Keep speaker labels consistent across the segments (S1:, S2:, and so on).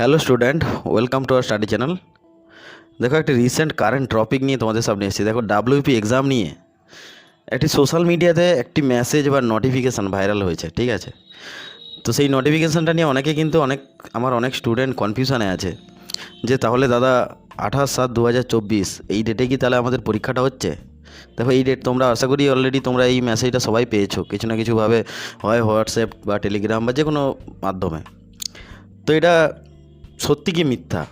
S1: Hello student welcome to R study channel দেখো, একটি recent current topic নিয়ে তোমাদের সামনে এসেছি। দেখো ডাব্লিউপি এক্সাম নিয়ে একটি সোশ্যাল মিডিয়াতে একটি মেসেজ বা নোটিফিকেশান ভাইরাল হয়েছে, ঠিক আছে? তো সেই নোটিফিকেশানটা নিয়ে অনেকে কিন্তু অনেক, আমার অনেক স্টুডেন্ট কনফিউশনে আছে। যে তাহলে দাদা আঠাশ সাত দু এই ডেটে কি তাহলে আমাদের পরীক্ষাটা হচ্ছে? দেখো, এই ডেট তোমরা আশা করি অলরেডি তোমরা এই মেসেজটা সবাই পেয়েছ। কিছু না কিছুভাবে হয় হোয়াটসঅ্যাপ বা টেলিগ্রাম বা যে কোনো মাধ্যমে। তো এটা সত্যি কি মিথ্যা?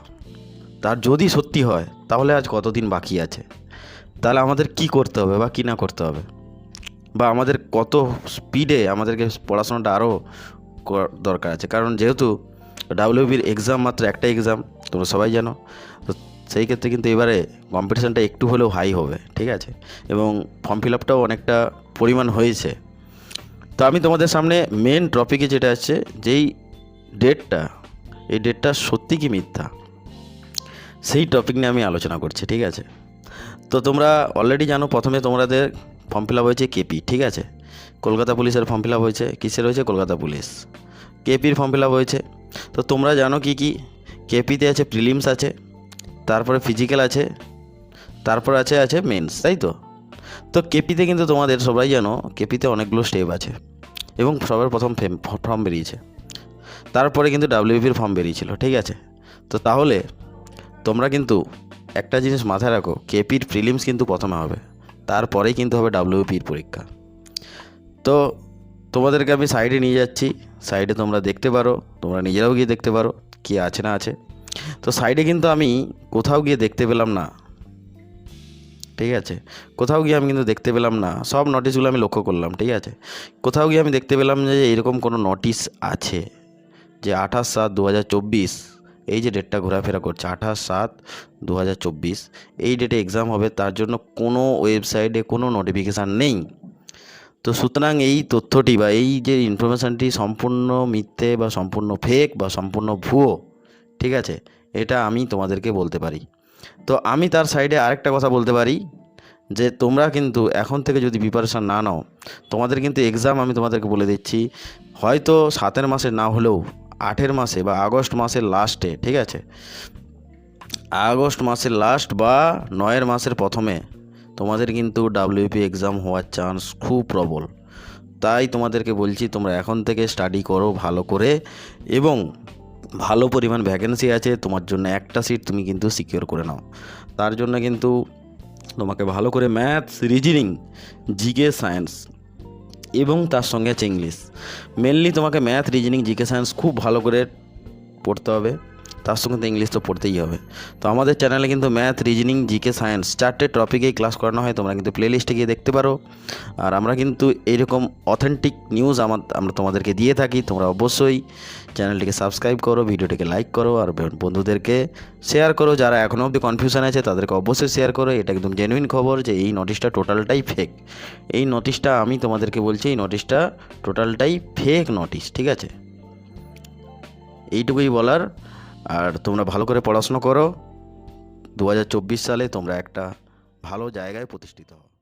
S1: তার যদি সত্যি হয়, তাহলে আজ কতদিন বাকি আছে? তাহলে আমাদের কি করতে হবে বা কী না করতে হবে? বা আমাদের কত স্পিডে আমাদেরকে পড়াশোনাটা আরও দরকার আছে? কারণ যেহেতু ডাব্লিউবির এক্সাম মাত্র একটা এক্সাম তোমরা সবাই জানো, তো সেই ক্ষেত্রে কিন্তু এবারে কম্পিটিশানটা একটু হলেও হাই হবে, ঠিক আছে? এবং ফর্ম ফিল আপটাও অনেকটা পরিমাণ হয়েছে। তো আমি তোমাদের সামনে মেন টপিকে যেটা আছে, যেই ডেটটা এই ডেটটা সত্যি কি মিথ্যা? সেই টপিক নিয়ে আমি আলোচনা করছি, ঠিক আছে? তো তোমরা অলরেডি জানো, প্রথমে তোমাদের ফর্ম ফিল আপ হয়েছে কেপি ঠিক আছে? কলকাতা পুলিশের ফর্ম ফিল আপ হয়েছে। কিসের হয়েছে? কলকাতা পুলিশ। কেপির ফর্ম ফিল আপ হয়েছে। তো তোমরা জানো কি কি? কেপিতে আছে প্রিলিমস আছে, তারপরে ফিজিক্যাল আছে, তারপর আছে আছে মেন্স তাই তো? তো কেপিতে কিন্তু তোমাদের সবাই জানো কেপিতে অনেকগুলো স্টেপ আছে। এবং সবার প্রথম ফর্ম বেরিয়েছে। তারপরে কিন্তু ডাব্লিউপির ফর্ম বেরিয়েছিল, ঠিক আছে? তো তাহলে তোমরা কিন্তু একটা জিনিস মাথায় রাখো কেপির প্রিলিমস কিন্তু প্রথমে হবে, তারপরেই কিন্তু হবে ডাব্লিউপির পরীক্ষা। তো তোমাদেরকে আমি সাইডে নিয়ে যাচ্ছি সাইডে তোমরা দেখতে পারো, তোমরা নিজেরাও গিয়ে দেখতে পারো কি আছে না আছে। তো সাইডে কিন্তু আমি কোথাও গিয়ে দেখতে পেলাম না, ঠিক আছে? কোথাও গিয়ে আমি কিন্তু দেখতে পেলাম না, সব নোটিশগুলো আমি লক্ষ্য করলাম, ঠিক আছে? কোথাও গিয়ে আমি দেখতে পেলাম যে এরকম কোনো নোটিশ আছে। যে আঠাশ সাত দু এই যে ডেটটা ঘোরাফেরা করছে, আঠাশ সাত দু এই ডেটে এক্সাম হবে, তার জন্য কোনো ওয়েবসাইটে কোনো নোটিফিকেশান নেই। তো সুতরাং এই তথ্যটি বা এই যে ইনফরমেশানটি সম্পূর্ণ মিথ্যে বা সম্পূর্ণ ফেক বা সম্পূর্ণ ভুয়ো, ঠিক আছে? এটা আমি তোমাদেরকে বলতে পারি। তো আমি তার সাইডে আরেকটা কথা বলতে পারি, যে তোমরা কিন্তু এখন থেকে যদি প্রিপারেশান না নাও, তোমাদের কিন্তু এক্সাম আমি তোমাদেরকে বলে দিচ্ছি, হয়তো সাতের মাসে না হলেও আটের মাসে বা আগস্ট মাসের লাস্টে ঠিক আছে? আগস্ট মাসের লাস্ট বা নয়ের মাসের প্রথমে তোমাদের কিন্তু ডাব্লিউপি এক্সাম হওয়ার চান্স খুব প্রবল। তাই তোমাদেরকে বলছি, তোমরা এখন থেকে স্টাডি করো ভালো করে এবং ভালো পরিমাণ ভ্যাকেন্সি আছে, তোমার জন্য একটা সিট তুমি কিন্তু সিকিওর করে নাও। তার জন্য কিন্তু তোমাকে ভালো করে ম্যাথস রিজনিং জিকে সায়েন্স এবং তার সঙ্গে আছে ইংলিশ। মেনলি তোমাকে ম্যাথ রিজনিং জিকে সায়েন্স খুব ভালো করে পড়তে হবে। তার সঙ্গে তো ইংলিশ তো পড়তেই হবে। তো আমাদের চ্যানেলে কিন্তু ম্যাথ রিজনিং জিকে সায়েন্স চারটে টপিকেই ক্লাস করানো হয়, তোমরা কিন্তু প্লে লিস্টে গিয়ে দেখতে পারো। আর আমরা কিন্তু এইরকম অথেন্টিক নিউজ আমার, আমরা তোমাদেরকে দিয়ে থাকি, তোমরা অবশ্যই চ্যানেলটিকে সাবস্ক্রাইব করো ভিডিওটিকে লাইক করো, আর বন্ধুদেরকে শেয়ার করো। যারা এখনও অবধি কনফিউশন আছে, তাদেরকে অবশ্যই শেয়ার করো। এটা একদম জেনুইন খবর যে এই নোটিশটা টোটালটাই ফেক এই নোটিশটা আমি তোমাদেরকে বলছি, এই নোটিশটা টোটালটাই ফেক নোটিশ ঠিক আছে? এইটুকুই বলার আর তোমরা ভালো করে পড়াশুনো করো। দু হাজার চব্বিশ সালে তোমরা একটা ভালো জায়গায় প্রতিষ্ঠিত হও।